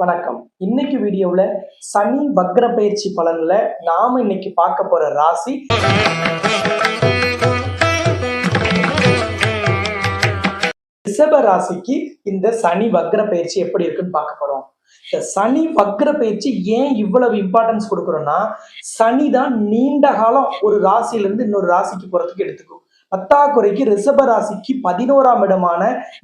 வணக்கம். இன்னைக்கு வீடியோவில் சனி வக்ர பயிற்சி பலன்ல நாம இன்னைக்கு பார்க்க போற ராசி. ரிஷப ராசிக்கு இந்த சனி வக்ர பயிற்சி எப்படி இருக்குன்னு பார்க்க போறோம். இந்த சனி வக்ர பயிற்சி ஏன் இவ்வளவு இம்பார்ட்டன்ஸ் கொடுக்குறோம்னா சனி தான் நீண்ட காலம் ஒரு ராசியிலிருந்து இன்னொரு ராசிக்கு போறதுக்கு எடுத்துக்கும். பத்தாக்குறைக்கு ரிஷப ராசிக்கு பதினோராம் இடமான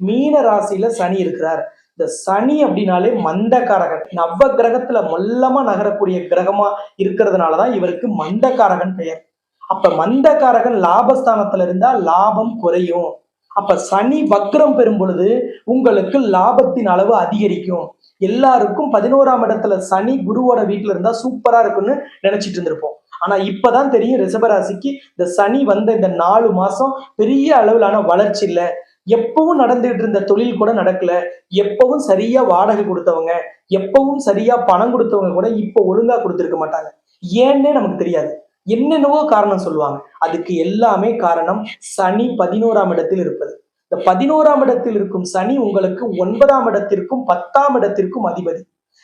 மீன ராசியில சனி இருக்கிறார். இந்த சனி அப்படின்னாலே மந்தகாரகன் நவ கிரகத்துல மொல்லமா நகரக்கூடிய கிரகமா இருக்கிறதுனாலதான் இவருக்கு மந்தகாரகன் பெயர். அப்ப மந்தகாரகன் லாபஸ்தானத்துல இருந்தா லாபம் குறையும். அப்ப சனி வக்ரம் பெறும் பொழுது உங்களுக்கு லாபத்தின் அளவு அதிகரிக்கும். எல்லாருக்கும் பதினோராம் இடத்துல சனி குருவோட வீட்டுல இருந்தா சூப்பரா இருக்கும்னு நினைச்சிட்டு இருந்திருப்போம். ஆனா இப்பதான் தெரியும் ரிஷபராசிக்கு இந்த சனி வந்த இந்த நாலு மாசம் பெரிய அளவிலான வளர்ச்சி இல்லை. எப்பவும் நடந்துகிட்டு இருந்த தொழில் கூட நடக்கல. எப்பவும் சரியா வாடகை கொடுத்தவங்க எப்பவும் சரியா பணம் கொடுத்தவங்க கூட இப்போ ஒழுங்கா கொடுத்துருக்க மாட்டாங்க. ஏன்னே நமக்கு தெரியாது. என்னென்னவோ காரணம் சொல்லுவாங்க. அதுக்கு எல்லாமே காரணம் சனி பதினோராம் இடத்தில் இருப்பது. இந்த பதினோராம் இடத்தில் இருக்கும் சனி உங்களுக்கு ஒன்பதாம் இடத்திற்கும் பத்தாம் இடத்திற்கும் அதிபதி.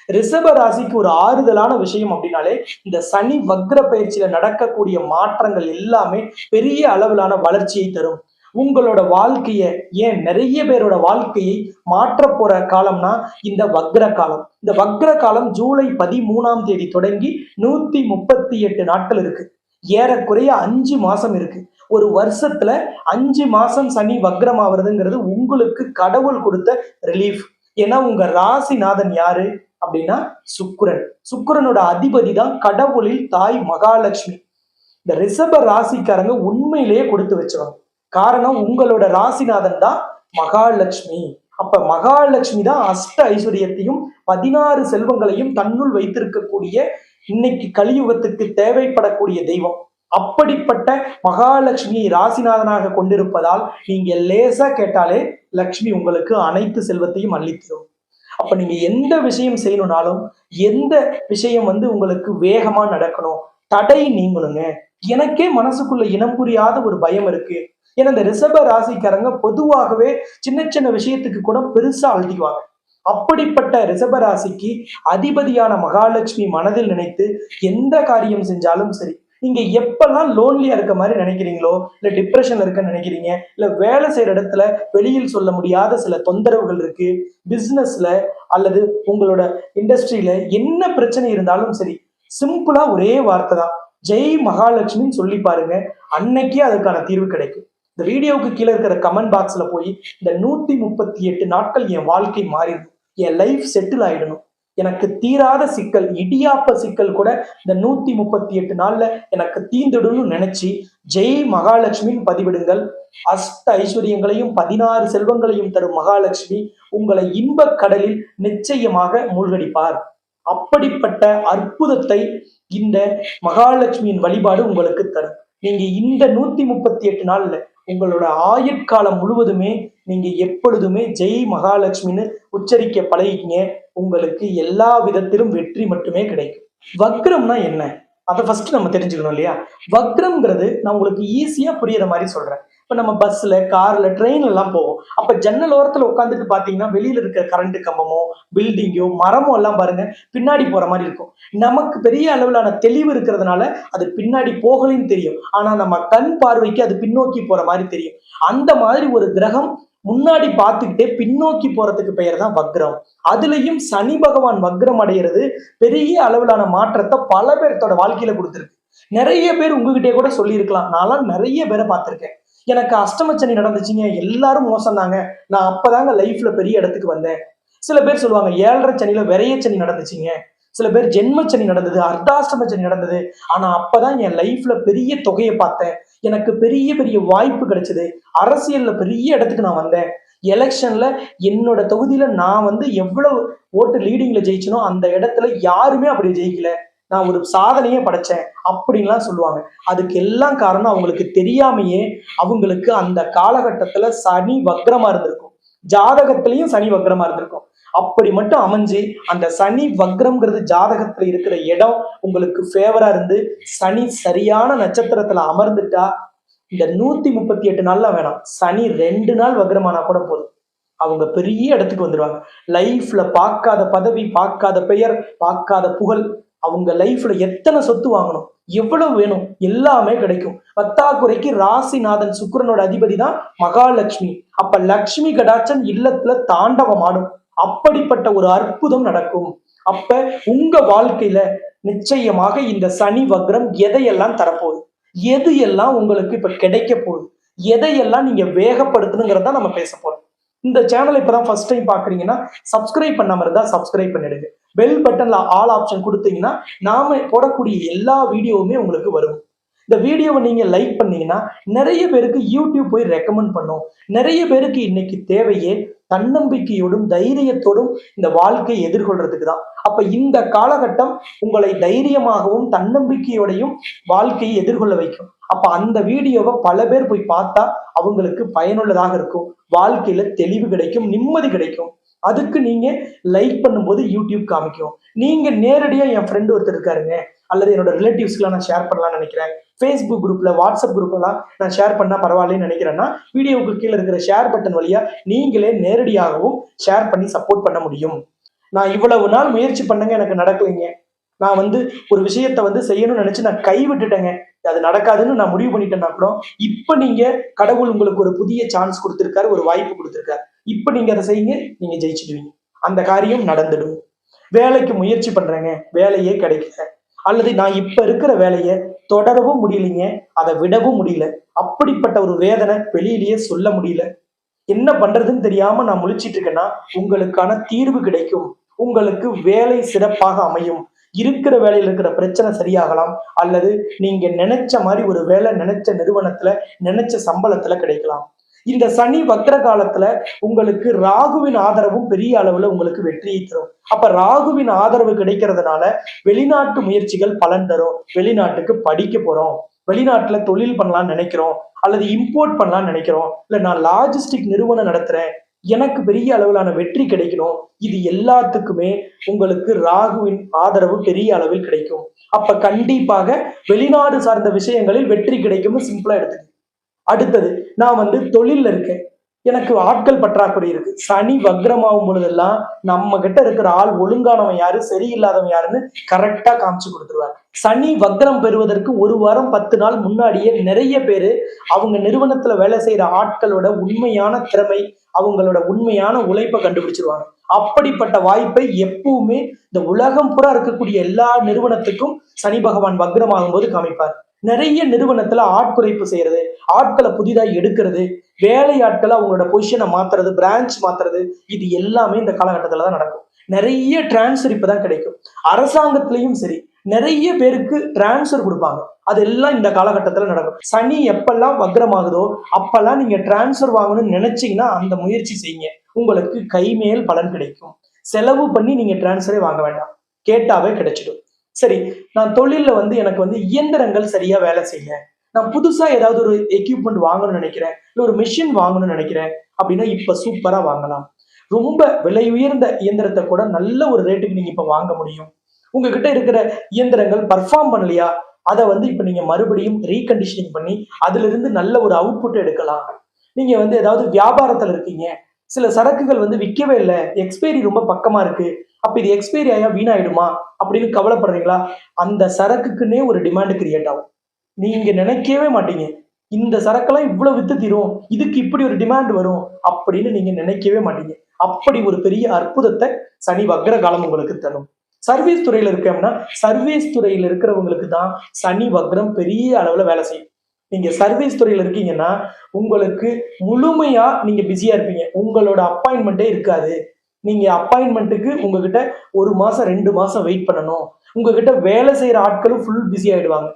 ரிஷப ராசிக்கு ஒரு ஆறுதலான விஷயம் அப்படின்னாலே இந்த சனி வக்ர பயிற்சியில நடக்கக்கூடிய மாற்றங்கள் எல்லாமே பெரிய அளவிலான வளர்ச்சியை தரும். உங்களோட வாழ்க்கையை ஏன் நிறைய பேரோட வாழ்க்கையை மாற்ற போற காலம்னா இந்த வக்ர காலம் இந்த வக்ர காலம் ஜூலை பதிமூணாம் தேதி தொடங்கி நூத்தி முப்பத்தி எட்டு நாட்கள் இருக்கு. ஏறக்குறைய அஞ்சு மாசம் இருக்கு. ஒரு வருஷத்துல அஞ்சு மாசம் சனி வக்ரம் ஆகுறதுங்கிறது உங்களுக்கு கடவுள் கொடுத்த ரிலீஃப் ஏன்னா உங்க ராசிநாதன் யாரு? அப்படின்னா சுக்கிரன். சுக்கிரனோட அதிபதி தான் கடவுளில் தாய் மகாலட்சுமி. இந்த ரிஷப ராசிக்காரங்க உண்மையிலேயே கொடுத்து வச்சவங்க. காரணம் உங்களோட ராசிநாதன் தான் மகாலட்சுமி. அப்ப மகாலட்சுமி தான் அஷ்ட ஐஸ்வர்யத்தையும் பதினாறு செல்வங்களையும் தன்னுள் வைத்திருக்கக்கூடிய இன்னைக்கு கலியுகத்துக்கு தேவைப்படக்கூடிய தெய்வம். அப்படிப்பட்ட மகாலட்சுமியை ராசிநாதனாக கொண்டிருப்பதால் நீங்க லேசா கேட்டாலே லக்ஷ்மி உங்களுக்கு அனைத்து செல்வத்தையும் அள்ளித்தரும். அப்ப நீங்க எந்த விஷயம் செய்யணும்னாலும் எந்த விஷயம் வந்து உங்களுக்கு வேகமா நடக்கணும் தடை நீங்கணுங்க. எனக்கே மனசுக்குள்ள இனம் புரியாத ஒரு பயம் இருக்கு. ஏன்னா இந்த ரிஷப ராசிக்காரங்க பொதுவாகவே சின்ன சின்ன விஷயத்துக்கு கூட பெருசா அழுத்திக்குவாங்க. அப்படிப்பட்ட ரிஷப ராசிக்கு அதிபதியான மகாலட்சுமி மனதில் நினைத்து எந்த காரியம் செஞ்சாலும் சரி நீங்க எப்பெல்லாம் லோன்லியா இருக்க மாதிரி நினைக்கிறீங்களோ இல்ல டிப்ரெஷன்ல இருக்க நினைக்கிறீங்க இல்ல வேலை செய்யற இடத்துல வெளியில் சொல்ல முடியாத சில தொந்தரவுகள் இருக்கு பிசினஸ்ல அல்லது உங்களோட இண்டஸ்ட்ரியில என்ன பிரச்சனை இருந்தாலும் சரி சிம்பிளா ஒரே வார்த்தை தான். ஜெய் மகாலட்சுமின்னு சொல்லி பாருங்க. அன்னைக்கே அதுக்கான தீர்வு கிடைக்கும். இந்த வீடியோவுக்கு கீழே இருக்கிற கமெண்ட் பாக்ஸ்ல போய் இந்த நூத்தி முப்பத்தி எட்டு நாட்கள் என் வாழ்க்கை மாறிடும். என் லைஃப் செட்டில் ஆயிடணும். எனக்கு தீராத சிக்கல் இடியாப்ப சிக்கல் கூட இந்த நூத்தி முப்பத்தி எட்டு நாள்ல எனக்கு தீந்துடும்னு நினைச்சு ஜெய் மகாலட்சுமின்னு பதிவிடுங்கள். அஷ்ட ஐஸ்வர்யங்களையும் பதினாறு செல்வங்களையும் தரும் மகாலட்சுமி உங்களை இன்பக் கடலில் நிச்சயமாக மூழ்கடிப்பார். அப்படிப்பட்ட அற்புதத்தை இந்த மகாலட்சுமியின் வழிபாடு உங்களுக்கு தரும். நீங்க இந்த நூத்தி முப்பத்தி எட்டு நாள்ல உங்களோட ஆயுட்காலம் முழுவதுமே நீங்க எப்பொழுதுமே ஜெய் மகாலட்சுமின்னு உச்சரிக்க பழகிக்கிங்க. உங்களுக்கு எல்லா விதத்திலும் வெற்றி மட்டுமே கிடைக்கும். வக்ரம்னா என்ன? அதை ஃபர்ஸ்ட் நம்ம தெரிஞ்சுக்கணும் இல்லையா? வக்ரம்ங்கிறது நான் உங்களுக்கு ஈஸியா புரியுற மாதிரி சொல்றேன். இப்போ நம்ம பஸ்ல கார்ல ட்ரெயின் எல்லாம் போவோம். அப்ப ஜன்னல் ஓரத்துல உட்காந்துட்டு பாத்தீங்கன்னா வெளியில இருக்க கரண்ட் கம்பமோ பில்டிங்கோ மரமோ எல்லாம் பாருங்க பின்னாடி போற மாதிரி இருக்கும். நமக்கு பெரிய அளவிலான தெளிவு இருக்கிறதுனால அது பின்னாடி போகலைன்னு தெரியும். ஆனா நம்ம கண் பார்வைக்கு அது பின்னோக்கி போற மாதிரி தெரியும். அந்த மாதிரி ஒரு கிரகம் முன்னாடி பார்த்துக்கிட்டே பின்னோக்கி போறதுக்கு பெயர் தான் வக்ரம். அதுலயும் சனி பகவான் வக்ரம் அடைகிறது பெரிய அளவிலான மாற்றத்தை பல பேர்த்தோட வாழ்க்கையில கொடுத்துருக்கு. நிறைய பேர் உங்ககிட்டே கூட சொல்லியிருக்கலாம். நான்லாம் நிறைய பேரை பார்த்திருக்கேன். எனக்கு அஷ்டமச்சனி நடந்துச்சுங்க. எல்லாரும் மோசம் தாங்க நான் அப்பதாங்க லைஃப்ல பெரிய இடத்துக்கு வந்தேன். சில பேர் சொல்லுவாங்க ஏழரை சனியில விரைய சனி நடந்துச்சுங்க. சில பேர் ஜென்மச்சனி நடந்தது அர்த்தாஷ்டம சனி நடந்தது. ஆனா அப்பதான் என் லைஃப்ல பெரிய தொகையை பார்த்தேன். எனக்கு பெரிய பெரிய வாய்ப்பு கிடைச்சது. அரசியல்ல பெரிய இடத்துக்கு நான் வந்தேன். எலெக்ஷன்ல என்னோட தொகுதியில நான் வந்து எவ்வளவு ஓட்டு லீடிங்ல ஜெயிச்சனோ அந்த இடத்துல யாருமே அப்படி ஜெயிக்கல. நான் ஒரு சாதனையே படைச்சேன் அப்படின்லாம் சொல்லுவாங்க. அதுக்கு எல்லாம் காரணம் அவங்களுக்கு தெரியாமையே அவங்களுக்கு அந்த காலகட்டத்துல சனி வக்ரமா இருந்திருக்கும். ஜாதகத்திலையும் சனி வக்ரமா இருந்திருக்கும். அப்படி மட்டும் அமைஞ்சு அந்த சனி வக்ரம்ங்கிறது ஜாதகத்துல இருக்கிற இடம் உங்களுக்கு ஃபேவரா இருந்து சனி சரியான நட்சத்திரத்துல அமர்ந்துட்டா இந்த நூத்தி முப்பத்தி எட்டு நாள்ல வேணாம். சனி ரெண்டு நாள் வக்ரமானா கூட போதும். அவங்க பெரிய இடத்துக்கு வந்துடுவாங்க லைஃப்ல பார்க்காத பதவி பார்க்காத பெயர் பார்க்காத புகழ் அவங்க லைஃப்ல எத்தனை சொத்து வாங்கணும்? எவ்வளவு வேணும்? எல்லாமே கிடைக்கும். பத்தாக்குறைக்கு ராசிநாதன் சுக்கிரனோட அதிபதி தான் மகாலட்சுமி. அப்ப லக்ஷ்மி கடாச்சன் இல்லத்துல தாண்டவம் ஆடும் அப்படிப்பட்ட ஒரு அற்புதம் நடக்கும். அப்ப உங்க வாழ்க்கையில நிச்சயமாக இந்த சனி வக்ரம் எதையெல்லாம் தரப்போகுது? எது எல்லாம் உங்களுக்கு இப்ப கிடைக்க போகுது? எதையெல்லாம் நீங்க வேகப்படுத்தணுங்கிறத நம்ம பேச போறோம். இந்த சேனலை இப்பதான் ஃபர்ஸ்ட் டைம் பாக்குறீங்கன்னா சப்ஸ்கிரைப் பண்ணாம இருந்தா சப்ஸ்கிரைப் பண்ணிடுங்க. பெல் பட்டன்ல ஆல் ஆப்ஷன் கொடுத்தீங்கன்னா நாம போடக்கூடிய எல்லா வீடியோவுமே உங்களுக்கு வரும். இந்த வீடியோவை நீங்க லைக் பண்ணீங்கன்னா நிறைய பேருக்கு யூடியூப் போய் ரெக்கமெண்ட் பண்ணும். நிறைய பேருக்கு இன்னைக்கு தேவையே தன்னம்பிக்கையோடும் தைரியத்தோடும் இந்த வாழ்க்கையை எதிர்கொள்றதுக்கு தான். அப்ப இந்த காலகட்டம் உங்களை தைரியமாகவும் தன்னம்பிக்கையோடையும் வாழ்க்கையை எதிர்கொள்ள வைக்கும். அப்ப அந்த வீடியோவை பல பேர் போய் பார்த்தா அவங்களுக்கு பயனுள்ளதாக இருக்கும். வாழ்க்கையில தெளிவு கிடைக்கும் நிம்மதி கிடைக்கும். அதுக்கு நீங்க லைக் பண்ணும்போது யூடியூப் காமிக்கும். நீங்க நேரடியா என் ஃப்ரெண்டு ஒருத்தர் இருக்காருங்க அல்லது என்னோட ரிலேட்டிவ்ஸ்க்குலாம் நான் ஷேர் பண்ணலாம்னு நினைக்கிறேன். ஃபேஸ்புக் குரூப்ல வாட்ஸ்அப் குரூப்லாம் நான் ஷேர் பண்ணா பரவாயில்லன்னு நினைக்கிறேன்னா வீடியோவுக்கு கீழே இருக்கிற ஷேர் பட்டன் வழியா நீங்களே நேரடியாகவும் ஷேர் பண்ணி சப்போர்ட் பண்ண முடியும். நான் இவ்வளவு நாள் முயற்சி பண்ணுங்க எனக்கு நடக்கலைங்க. நான் வந்து ஒரு விஷயத்த வந்து செய்யணும்னு நினைச்சு நான் கைவிட்டுட்டேங்க அது நடக்காதுன்னு நான் முடிவு பண்ணிட்டேன்னா கூட இப்ப நீங்க கடவுள் உங்களுக்கு ஒரு புதிய சான்ஸ் கொடுத்திருக்காரு ஒரு வாய்ப்பு கொடுத்திருக்காரு. இப்ப நீங்க அதை செய்யுங்க நீங்க ஜெயிச்சிடுவீங்க. அந்த காரியம் நடந்துடும். வேலைக்கு முயற்சி பண்றேங்க வேலையே கிடைக்கல. அல்லது நான் இப்ப இருக்கிற வேலையை தொடரவும் முடியலைங்க அதை விடவும் முடியல. அப்படிப்பட்ட ஒரு வேதனை வெளியிலேயே சொல்ல முடியல. என்ன பண்றதுன்னு தெரியாம நான் முழிச்சிட்டு இருக்கேன்னா உங்களுக்கான தீர்வு கிடைக்கும். உங்களுக்கு வேலை சிறப்பாக அமையும். இருக்கிற வேலையில் இருக்கிற பிரச்சனை சரியாகலாம். அல்லது நீங்க நினைச்ச மாதிரி ஒரு வேலை நினைச்ச நிறுவனத்துல நினைச்ச சம்பளத்துல கிடைக்கலாம். இந்த சனி வக்ர காலத்துல உங்களுக்கு ராகுவின் ஆதரவும் பெரிய அளவுல உங்களுக்கு வெற்றியை தரும். அப்ப ராகுவின் ஆதரவு கிடைக்கிறதுனால வெளிநாட்டு முயற்சிகள் பலன் தரும். வெளிநாட்டுக்கு படிக்க போறோம். வெளிநாட்டுல தொழில் பண்ணலாம்னு நினைக்கிறோம். அல்லது இம்போர்ட் பண்ணலாம்னு நினைக்கிறோம். இல்ல நான் லாஜிஸ்டிக் நிறுவனம் நடத்துறேன். எனக்கு பெரிய அளவிலான வெற்றி கிடைக்கணும். இது எல்லாத்துக்குமே உங்களுக்கு ராகுவின் ஆதரவு பெரிய அளவில் கிடைக்கும். அப்ப கண்டிப்பாக வெளிநாடு சார்ந்த விஷயங்களில் வெற்றி கிடைக்கும்னு சிம்பிளா எடுத்துக்க அடுத்தது நான் வந்து தொழில்ல இருக்கேன். எனக்கு ஆட்கள் பற்றாக்குறை இருக்கு. சனி வக்ரமாகும் பொழுதெல்லாம் நம்ம கிட்ட இருக்கிற ஆள் ஒழுங்கானவன் யாரு சரியில்லாதவன் யாருன்னு கரெக்டா காமிச்சு கொடுத்துருவாங்க. சனி வக்ரம் பெறுவதற்கு ஒரு வாரம் பத்து நாள் முன்னாடியே நிறைய பேரு அவங்க நிறுவனத்துல வேலை செய்யற ஆட்களோட உண்மையான திறமை அவங்களோட உண்மையான உழைப்பை கண்டுபிடிச்சிருவாங்க. அப்படிப்பட்ட வாய்ப்பை எப்பவுமே இந்த உலகம் பூரா இருக்கக்கூடிய எல்லா நிறுவனத்துக்கும் சனி பகவான் வக்ரமாகும் போது காமிப்பார். நிறைய நிறுவனத்துல ஆட்குறைப்பு செய்யறது ஆட்களை புதிதாக எடுக்கிறது வேலை ஆட்களை அவங்களோட பொசிஷனை மாத்துறது பிரான்ச் மாத்துறது இது எல்லாமே இந்த காலகட்டத்துல தான் நடக்கும். நிறைய டிரான்ஸ்ஃபர் இப்பதான் கிடைக்கும். அரசாங்கத்திலையும் சரி நிறைய பேருக்கு டிரான்ஸ்ஃபர் கொடுப்பாங்க. அதெல்லாம் இந்த காலகட்டத்தில் நடக்கும். சனி எப்பெல்லாம் வக்ரமாகுதோ அப்பெல்லாம் நீங்க டிரான்ஸ்ஃபர் வாங்கணும்னு நினைச்சீங்கன்னா அந்த முயற்சி செய்யுங்க. உங்களுக்கு கைமேல் பலன் கிடைக்கும். செலவு பண்ணி நீங்க டிரான்ஸ்ஃபரே வாங்க வேண்டாம். கேட்டாவே கிடைச்சிடும். சரி நான் தொழிலில் வந்து எனக்கு வந்து இயந்திரங்கள் சரியா வேலை செய்யல. நான் புதுசா ஏதாவது ஒரு எக்யூப்மெண்ட் வாங்கணும்னு நினைக்கிறேன் இல்லை ஒரு மிஷின் வாங்கணும்னு நினைக்கிறேன் அப்படின்னா இப்ப சூப்பரா வாங்கலாம். ரொம்ப விலை உயர்ந்த இயந்திரத்தை கூட நல்ல ஒரு ரேட்டுக்கு நீங்க இப்ப வாங்க முடியும். உங்ககிட்ட இருக்கிற இயந்திரங்கள் பர்ஃபார்ம் பண்ணலையா? அதை வந்து இப்ப நீங்க மறுபடியும் ரீகண்டிஷனிங் பண்ணி அதுல இருந்து நல்ல ஒரு அவுட்புட் எடுக்கலாம். நீங்க வந்து ஏதாவது வியாபாரத்துல இருக்கீங்க சில சரக்குகள் வந்து விற்கவே இல்லை. எக்ஸ்பைரி ரொம்ப பக்கமா இருக்கு. அப்ப இது எக்ஸ்பைரி ஆயா வீணாயிடுமா? அப்படின்னு கவலைப்படுறீங்களா? அந்த சரக்குக்குன்னே ஒரு டிமாண்ட் கிரியேட் ஆகும். நீங்க நினைக்கவே மாட்டீங்க. இந்த சரக்கெல்லாம் இவ்வளவு வித்து தீரும். இதுக்கு இப்படி ஒரு டிமாண்ட் வரும் அப்படின்னு நீங்க நினைக்கவே மாட்டீங்க. அப்படி ஒரு பெரிய அற்புதத்தை சனி வக்ர காலம் உங்களுக்கு தரும். சர்வீஸ் துறையில இருக்கோம்னா சர்வீஸ் துறையில இருக்கிறவங்களுக்கு தான் சனி வக்ரம் பெரிய அளவுல வேலை செய்யும். நீங்க சர்வீஸ் துறையில இருக்கீங்கன்னா உங்களுக்கு முழுமையா நீங்க பிஸியா இருப்பீங்க. உங்களோட அப்பாயின்மெண்ட்டே இருக்காது. நீங்க அப்பாயின்மெண்ட்டுக்கு உங்ககிட்ட ஒரு மாசம் ரெண்டு மாசம் வெயிட் பண்ணணும். உங்ககிட்ட வேலை செய்யற ஆட்களும் ஃபுல் பிஸி ஆயிடுவாங்க.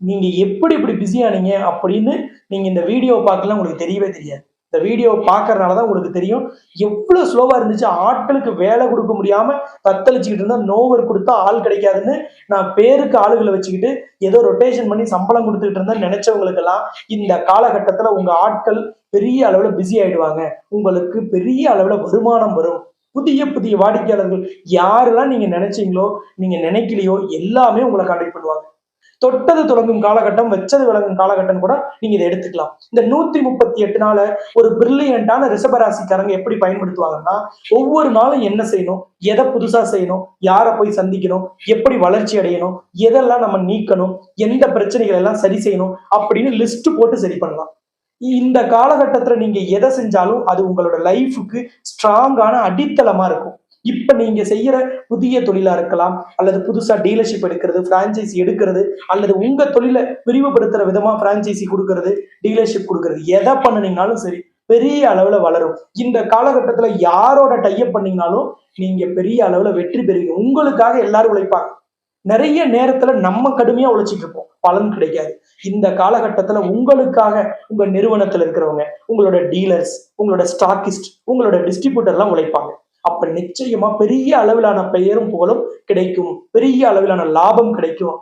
நீங்க எப்படி இப்படி பிஸி ஆனீங்க அப்படின்னு நீங்க இந்த வீடியோ பார்க்கலாம் உங்களுக்கு தெரியவே தெரியாது. இந்த வீடியோ பார்க்கறதுனால தான் உங்களுக்கு தெரியும். எவ்வளவு ஸ்லோவா இருந்துச்சு. ஆட்களுக்கு வேலை கொடுக்க முடியாம தத்தளிச்சுக்கிட்டு இருந்தா நோவர் கொடுத்தா ஆள் கிடைக்காதுன்னு நான் பேருக்கு ஆளுகளை வச்சுக்கிட்டு ஏதோ ரொட்டேஷன் பண்ணி சம்பளம் கொடுத்துக்கிட்டு இருந்தா நினைச்சவங்களுக்கெல்லாம் இந்த காலகட்டத்துல உங்க ஆட்கள் பெரிய அளவுல பிஸி ஆயிடுவாங்க. உங்களுக்கு பெரிய அளவுல வருமானம் வரும். புதிய புதிய வாடிக்கையாளர்கள் யாரெல்லாம் நீங்க நினைச்சீங்களோ நீங்க நினைக்கலையோ எல்லாமே உங்களை கான்டாக்ட் பண்ணுவாங்க. தொட்டது தொடங்கும் காலகட்டம் வச்சது விளங்கும் காலகட்டம் கூட நீங்க இதை எடுத்துக்கலாம். இந்த நூத்தி முப்பத்தி எட்டு நாள ஒரு பிரில்லியண்டான ரிஷபராசிக்காரங்க எப்படி பயன்படுத்துவாங்கன்னா ஒவ்வொரு நாளும் என்ன செய்யணும்? எதை புதுசா செய்யணும்? யாரை போய் சந்திக்கணும்? எப்படி வளர்ச்சி அடையணும்? எதெல்லாம் நம்ம நீக்கணும்? எந்த பிரச்சனைகள் எல்லாம் சரி செய்யணும்? அப்படின்னு லிஸ்ட் போட்டு சரி பண்ணலாம். இந்த காலகட்டத்துல நீங்க எதை செஞ்சாலும் அது உங்களோட லைஃபுக்கு ஸ்ட்ராங்கான அடித்தளமா இருக்கும். இப்ப நீங்க செய்யற புதிய தொழிலா இருக்கலாம் அல்லது புதுசா டீலர்ஷிப் எடுக்கிறது பிரான்ச்சைசி எடுக்கிறது அல்லது உங்க தொழிலை விரிவுபடுத்துற விதமா பிரான்ச்சைசி கொடுக்கறது டீலர்ஷிப் கொடுக்கறது எதை பண்ணினீங்கனாலும் சரி பெரிய அளவுல வளரும். இந்த காலகட்டத்துல யாரோட டைப் பண்ணீங்கனாலும் நீங்க பெரிய அளவுல வெற்றி பெறுவீங்க. உங்களுக்காக எல்லாரும் உழைப்பாங்க. நிறைய நேரத்துல நம்ம கடுமையா உழைச்சிட்டு இருப்போம். பலன் கிடைக்காது. இந்த காலகட்டத்துல உங்களுக்காக உங்க நிறுவனத்துல இருக்கிறவங்க உங்களோட டீலர்ஸ் உங்களோட ஸ்டாக்கிஸ்ட் உங்களோட டிஸ்ட்ரிபியூட்டர் எல்லாம் உழைப்பாங்க. அப்ப நிச்சயமா பெரிய அளவிலான பெயரும் புகழும் கிடைக்கும். பெரிய அளவிலான லாபம் கிடைக்கும்.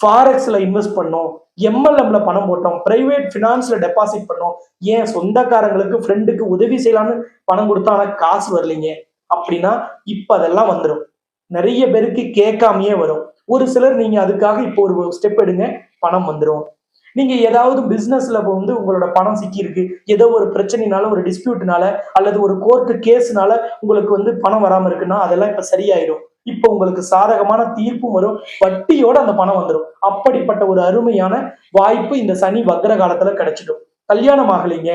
ஃபாரெக்ஸ்ல இன்வெஸ்ட் பண்ணோம். எம்எல்எம்ல பணம் போட்டோம். பிரைவேட் ஃபினான்ஸ்ல டெபாசிட் பண்ணோம். ஏன் சொந்தக்காரங்களுக்கு ஃப்ரெண்டுக்கு உதவி செய்யலான்னு பணம் கொடுத்தா ஆனா காசு வரலைங்க. அப்படின்னா இப்ப அதெல்லாம் வந்துடும் நிறைய பேருக்கு கேட்காமயே வரும். ஒரு சிலர் நீங்க அதுக்காக இப்போ ஒரு ஸ்டெப் எடுங்க பணம் வந்துடும் நீங்க ஏதாவது பிசினஸ்ல வந்து உங்களோட பணம் சிக்கி இருக்கு ஏதோ ஒரு பிரச்சனைனால ஒரு டிஸ்பியூட்னால அல்லது ஒரு கோர்ட்டு கேஸ்னால உங்களுக்கு வந்து பணம் வராம இருக்குன்னா அதெல்லாம் இப்ப சரியாயிடும் இப்போ உங்களுக்கு சாதகமான தீர்ப்பும் வரும். வட்டியோட அந்த பணம் வந்துடும் அப்படிப்பட்ட ஒரு அருமையான வாய்ப்பு இந்த சனி வக்ர காலத்துல கிடைச்சிடும். கல்யாணம் ஆகலைங்க.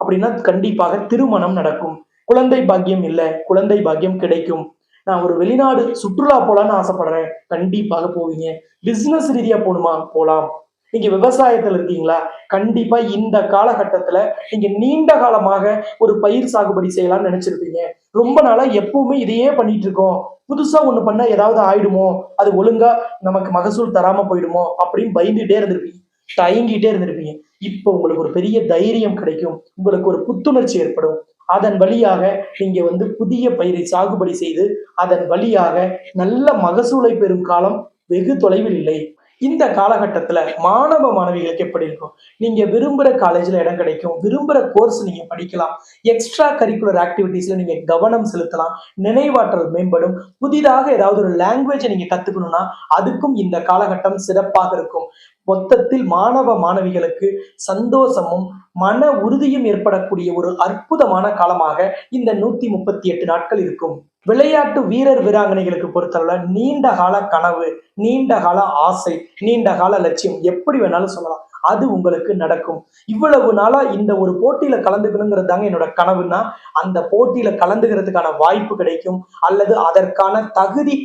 அப்படின்னா கண்டிப்பாக திருமணம் நடக்கும். குழந்தை பாக்கியம் இல்லை. குழந்தை பாக்கியம் கிடைக்கும். நான் ஒரு வெளிநாடு சுற்றுலா போலான்னு ஆசைப்படுறேன். கண்டிப்பாக போவீங்க. பிசினஸ் ரீதியா போகணுமா போலாம். நீங்க விவசாயத்துல இருக்கீங்களா? கண்டிப்பா இந்த காலகட்டத்துல நீங்க நீண்ட காலமாக ஒரு பயிர் சாகுபடி செய்யலாம்னு நினைச்சிருப்பீங்க. ரொம்ப நாளா எப்பவுமே இதையே பண்ணிட்டு இருக்கோம். புதுசா ஒண்ணு பண்ண ஏதாவது ஆயிடுமோ? அது ஒழுங்கா நமக்கு மகசூல் தராம போயிடுமோ? அப்படின்னு பயந்துட்டே இருந்திருப்பீங்க. தயங்கிட்டே இருந்திருப்பீங்க. இப்போ உங்களுக்கு ஒரு பெரிய தைரியம் கிடைக்கும். உங்களுக்கு ஒரு புத்துணர்ச்சி ஏற்படும். அதன் வழியாக நீங்க வந்து புதிய பயிரை சாகுபடி செய்து அதன் வழியாக நல்ல மகசூலை பெறும் காலம் வெகு தொலைவில் இல்லை. இந்த காலகட்டத்துல மாணவ மாணவிகளுக்கு எப்படி இருக்கும்? நீங்க விரும்புற காலேஜ்ல இடம் கிடைக்கும் விரும்புற கோர்ஸ் நீங்க படிக்கலாம் எக்ஸ்ட்ரா கரிக்குலர் ஆக்டிவிட்டீஸில் நீங்க கவனம் செலுத்தலாம் நினைவாற்றல் மேம்படும் புதிதாக ஏதாவது ஒரு லாங்குவேஜை நீங்க கத்துக்கணும்னா அதுக்கும் இந்த காலகட்டம் சிறப்பாக இருக்கும். மொத்தத்தில் மாணவ மாணவிகளுக்கு சந்தோஷமும் மன உறுதியும் ஏற்படக்கூடிய ஒரு அற்புதமான காலமாக இந்த நூத்தி முப்பத்தி எட்டு நாட்கள் இருக்கும். விளையாட்டு வீரர் வீராங்கனைகளுக்கு பொறுத்தளவுல நீண்ட கால கனவு நீண்ட கால ஆசை நீண்ட கால லட்சியம் எப்படி வேணாலும் சொல்லலாம். அது உங்களுக்கு நடக்கும். இவ்வளவு நாளா இந்த ஒரு போட்டியில கலந்துக்கணுங்கிறது தாங்க என்னோட கனவுன்னா அந்த போட்டியில கலந்துக்கிறதுக்கான வாய்ப்பு கிடைக்கும். அல்லது அதற்கான தகுதி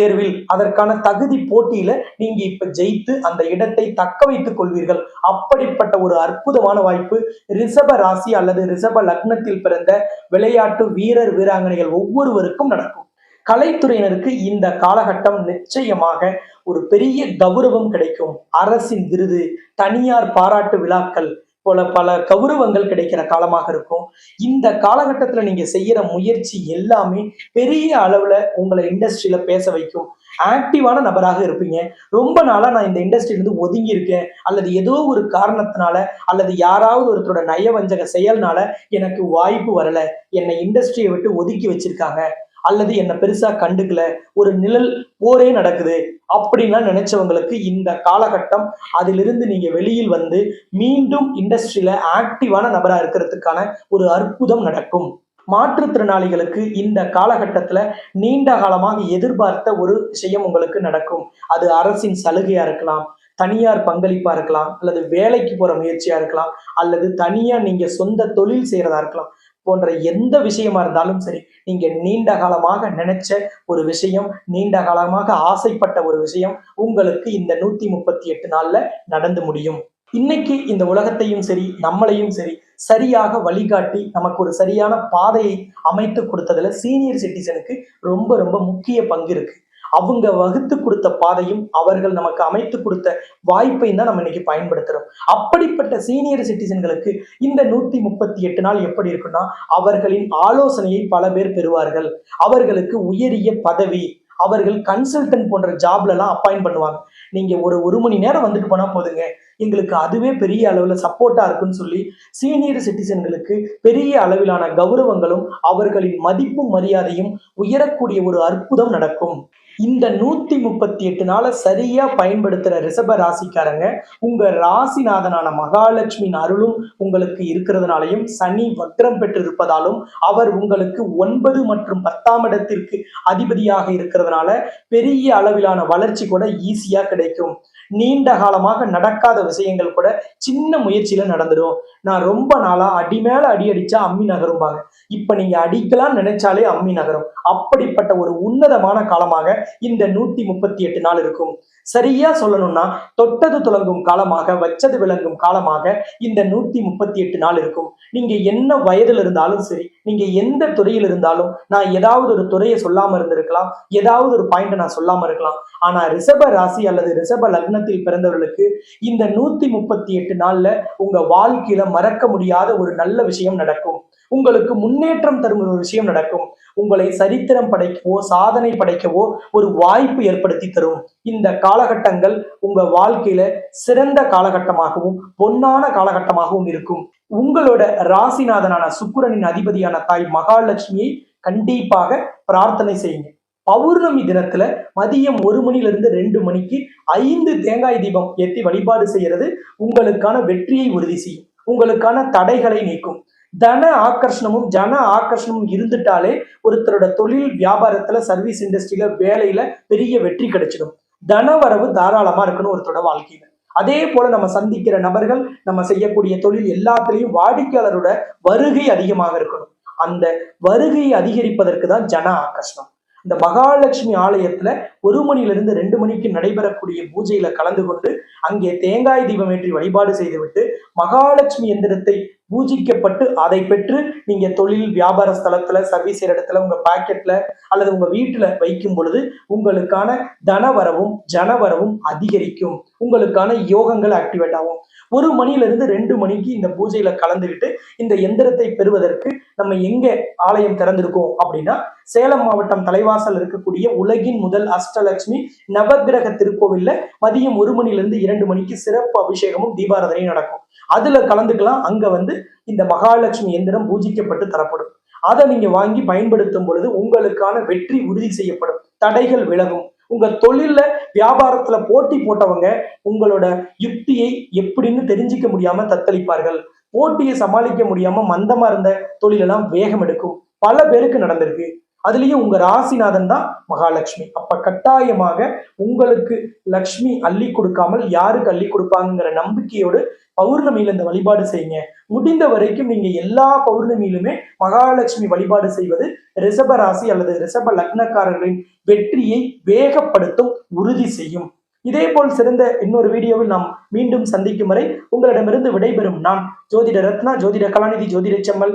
தேர்வில் அதற்கான தகுதி போட்டியில நீங்க இப்ப ஜெயித்து அந்த இடத்தை தக்க வைத்துக் கொள்வீர்கள். அப்படிப்பட்ட ஒரு அற்புதமான வாய்ப்பு. ரிஷப ராசி அல்லது ரிஷப லக்னத்தில் பிறந்த விளையாட்டு வீரர் வீராங்கனைகள் ஒவ்வொருவருக்கும் நடக்கும். கலைத்துறையினருக்கு இந்த காலகட்டம் நிச்சயமாக ஒரு பெரிய கௌரவம் கிடைக்கும். அரசின் விருது தனியார் பாராட்டு விழாக்கள் போல பல கௌரவங்கள் கிடைக்கிற காலமாக இருக்கும். இந்த காலகட்டத்துல நீங்க செய்யற முயற்சி எல்லாமே பெரிய அளவுல உங்களை இண்டஸ்ட்ரியில பேச வைக்கும். ஆக்டிவான நபராக இருப்பீங்க. ரொம்ப நாளா நான் இந்த இண்டஸ்ட்ரியிலிருந்து ஒதுங்கி இருக்கேன். அல்லது ஏதோ ஒரு காரணத்தினால அல்லது யாராவது ஒருத்தரோட நயவஞ்சக செயல்னால எனக்கு வாய்ப்பு வரல. என்னை இண்டஸ்ட்ரியை விட்டு ஒதுக்கி வச்சிருக்காங்க. அல்லது என்னை பெருசா கண்டுக்கல ஒரு நிழல் போரே நடக்குது அப்படின்லாம் நினைச்சவங்களுக்கு இந்த காலகட்டம் அதிலிருந்து நீங்க வெளியில் வந்து மீண்டும் இண்டஸ்ட்ரியில ஆக்டிவான நபரா இருக்கிறதுக்கான ஒரு அற்புதம் நடக்கும். மாற்றுத்திறனாளிகளுக்கு இந்த காலகட்டத்துல நீண்ட காலமாக எதிர்பார்த்த ஒரு விஷயம் உங்களுக்கு நடக்கும். அது அரசின் சலுகையா இருக்கலாம் தனியார் பங்களிப்பா இருக்கலாம் அல்லது வேலைக்கு போற முயற்சியா இருக்கலாம் அல்லது தனியா நீங்க சொந்த தொழில் செய்யறதா இருக்கலாம். போன்ற எந்த விஷயமா இருந்தாலும் சரி நீங்க நீண்ட காலமாக நினைச்ச ஒரு விஷயம் நீண்ட காலமாக ஆசைப்பட்ட ஒரு விஷயம் உங்களுக்கு இந்த நூத்தி முப்பத்தி எட்டு நாள்ல நடந்து முடியும். இன்னைக்கு இந்த உலகத்தையும் சரி நம்மளையும் சரி சரியாக வழிகாட்டி நமக்கு ஒரு சரியான பாதையை அமைத்து கொடுத்ததுல சீனியர் சிட்டிசனுக்கு ரொம்ப ரொம்ப முக்கிய பங்கு இருக்கு. அவங்க வகுத்து கொடுத்த பாதையும் அவர்கள் நமக்கு அமைத்து கொடுத்த வாய்ப்பையும் தான் நம்ம இன்னைக்கு பயன்படுத்துறோம். அப்படிப்பட்ட சீனியர் சிட்டிசன்களுக்கு இந்த நூத்தி முப்பத்தி எட்டு நாள் எப்படி இருக்குன்னா அவர்களின் ஆலோசனையை பல பேர் பெறுவார்கள். அவர்களுக்கு உயரிய பதவி அவர்கள் கன்சல்டன்ட் போன்ற ஜாப்ல எல்லாம் அப்பாயின் பண்ணுவாங்க. நீங்க ஒரு ஒரு மணி நேரம் வந்துட்டு போனா போதுங்க. எங்களுக்கு அதுவே பெரிய அளவுல சப்போர்ட்டா இருக்குன்னு சொல்லி சீனியர் சிட்டிசன்களுக்கு பெரிய அளவிலான கௌரவங்களும் அவர்களின் மதிப்பும் மரியாதையும் உயரக்கூடிய ஒரு அற்புதம் நடக்கும். இந்த நூத்தி முப்பத்தி எட்டு நாளை சரியா பயன்படுத்துற ரிஷப ராசிக்காரங்க உங்க ராசிநாதனான மகாலட்சுமியின் அருளும் உங்களுக்கு இருக்கிறதுனாலையும் சனி வக்ரம் பெற்று இருப்பதாலும் அவர் உங்களுக்கு ஒன்பது மற்றும் பத்தாம் இடத்திற்கு அதிபதியாக இருக்கிறதுனால பெரிய அளவிலான வளர்ச்சி கூட ஈஸியா கிடைக்கும். நீண்ட காலமாக நடக்காத விஷயங்கள் கூட சின்ன முயற்சியில நடந்துடும் நான் ரொம்ப நாளா அடி மேல அடி அடிச்சா அம்மி நகரும்பாங்க. இப்ப நீங்க அடிக்கலாம் நினைச்சாலே அம்மி நகரும். அப்படிப்பட்ட ஒரு உன்னதமான காலமாக இந்த நூத்தி முப்பத்தி எட்டு நாள் இருக்கும். சரியா சொல்லணும்னா தொட்டது துளங்கும் காலமாக வச்சது விளங்கும் காலமாக இந்த நூத்தி முப்பத்தி எட்டு நாள் இருக்கும். நீங்க என்ன வயதுல இருந்தாலும் சரி நீங்க எந்த துறையில் இருந்தாலும் நான் ஏதாவது ஒரு துறையை சொல்லாம இருந்திருக்கலாம். ஏதாவது ஒரு பாயிண்ட் நான் சொல்லாம இருக்கலாம். ஆனா ரிஷப ராசி அல்லது ரிஷப லக்னத்தில் பிறந்தவர்களுக்கு இந்த நூத்தி முப்பத்தி எட்டு நாள்ல உங்க வாழ்க்கையில மறக்க முடியாத ஒரு நல்ல விஷயம் நடக்கும். உங்களுக்கு முன்னேற்றம் தரும் ஒரு விஷயம் நடக்கும். உங்களை சரித்திரம் படைக்கவோ சாதனை படைக்கவோ ஒரு வாய்ப்பு ஏற்படுத்தி தரும். இந்த காலகட்டங்கள் உங்க வாழ்க்கையில சிறந்த காலகட்டமாகவும் பொன்னான காலகட்டமாகவும் இருக்கும். உங்களோட ராசிநாதனான சுக்கிரனின் அதிபதியான தாய் மகாலட்சுமியை கண்டிப்பாக பிரார்த்தனை செய்யுங்க. பௌர்ணமி தினத்துல மதியம் ஒரு மணிலிருந்து ரெண்டு மணிக்கு ஐந்து தேங்காய் தீபம் ஏற்றி வழிபாடு செய்யறது உங்களுக்கான வெற்றியை உறுதி செய்யும். உங்களுக்கான தடைகளை நீக்கும். தன ஆக்கர்ஷணமும் ஜன ஆக்கர்ஷணமும் இருந்துட்டாலே ஒருத்தரோட தொழில் வியாபாரத்துல சர்வீஸ் இண்டஸ்ட்ரியில வேலையில பெரிய வெற்றி கிடைச்சிடும். தனவரவு தாராளமா இருக்கணும் ஒருத்தரோட வாழ்க்கையில. அதே போல நம்ம சந்திக்கிற நபர்கள் நம்ம செய்யக்கூடிய தொழில் எல்லாத்துலயும் வாடிக்கையாளரோட வருகை அதிகமாக இருக்கணும். அந்த வருகையை அதிகரிப்பதற்கு தான் ஜன ஆகர்ஷணம் இந்த மகாலட்சுமி ஆலயத்துல ஒரு மணிலிருந்து ரெண்டு மணிக்கு நடைபெறக்கூடிய பூஜையில கலந்து கொண்டு அங்கே தேங்காய் தீபம் ஏற்றி வழிபாடு செய்துவிட்டு மகாலட்சுமி எந்திரத்தை பூஜிக்கப்பட்டு அதை பெற்று நீங்க தொழில் வியாபார ஸ்தலத்துல சர்வீஸ் இடத்துல உங்க பாக்கெட்ல அல்லது உங்க வீட்டுல வைக்கும் பொழுது உங்களுக்கான தனவரவும் ஜனவரவும் அதிகரிக்கும். உங்களுக்கான யோகங்கள் ஆக்டிவேட் ஆகும். ஒரு மணில இருந்து ரெண்டு மணிக்கு இந்த பூஜையில கலந்துக்கிட்டு இந்த எந்திரத்தை பெறுவதற்கு நம்ம எங்க ஆலயம் திறந்திருக்கோம் அப்படின்னா சேலம் மாவட்டம் தலைவாசல் இருக்கக்கூடிய உலகின் முதல் அஷ்டலட்சுமி நவகிரக திருக்கோவில்ல மதியம் ஒரு மணிலிருந்து இரண்டு மணிக்கு சிறப்பு அபிஷேகமும் தீபாராதனையும் நடக்கும். அதுல கலந்துக்கலாம். அங்க வந்து இந்த மகாலட்சுமி எந்திரம் பூஜிக்கப்பட்டு தரப்படும். அதை நீங்க வாங்கி பயன்படுத்தும் பொழுது உங்களுக்கான வெற்றி உறுதி செய்யப்படும். தடைகள் விலகும். உங்க தொழில்ல வியாபாரத்துல போட்டி போட்டவங்க உங்களோட யுக்தியை எப்படின்னு தெரிஞ்சுக்க முடியாம தத்தளிப்பார்கள். போட்டியை சமாளிக்க முடியாம மந்தமா இருந்த தொழிலெல்லாம் வேகம் எடுக்கும் பல பேருக்கு நடந்திருக்கு. அதுலயும் உங்க ராசிநாதன் தான் மகாலட்சுமி. அப்ப கட்டாயமாக உங்களுக்கு லக்ஷ்மி அள்ளி கொடுக்காமல் யாருக்கு அள்ளி கொடுப்பாங்கிற நம்பிக்கையோடு பௌர்ணமியில இந்த வழிபாடு செய்யுங்க. முடிந்த வரைக்கும் நீங்க எல்லா பௌர்ணமியிலுமே மகாலட்சுமி வழிபாடு செய்வது ரிஷப ராசி அல்லது ரிஷப லக்னக்காரர்களின் வெற்றியை வேகப்படுத்தும் உறுதி செய்யும். இதே போல் சிறந்த இன்னொரு வீடியோவில் நாம் மீண்டும் சந்திக்கும் வரை உங்களிடமிருந்து விடைபெறும் நான் ஜோதிட ரத்னா ஜோதிட கலாநிதி ஜோதிட செம்மல்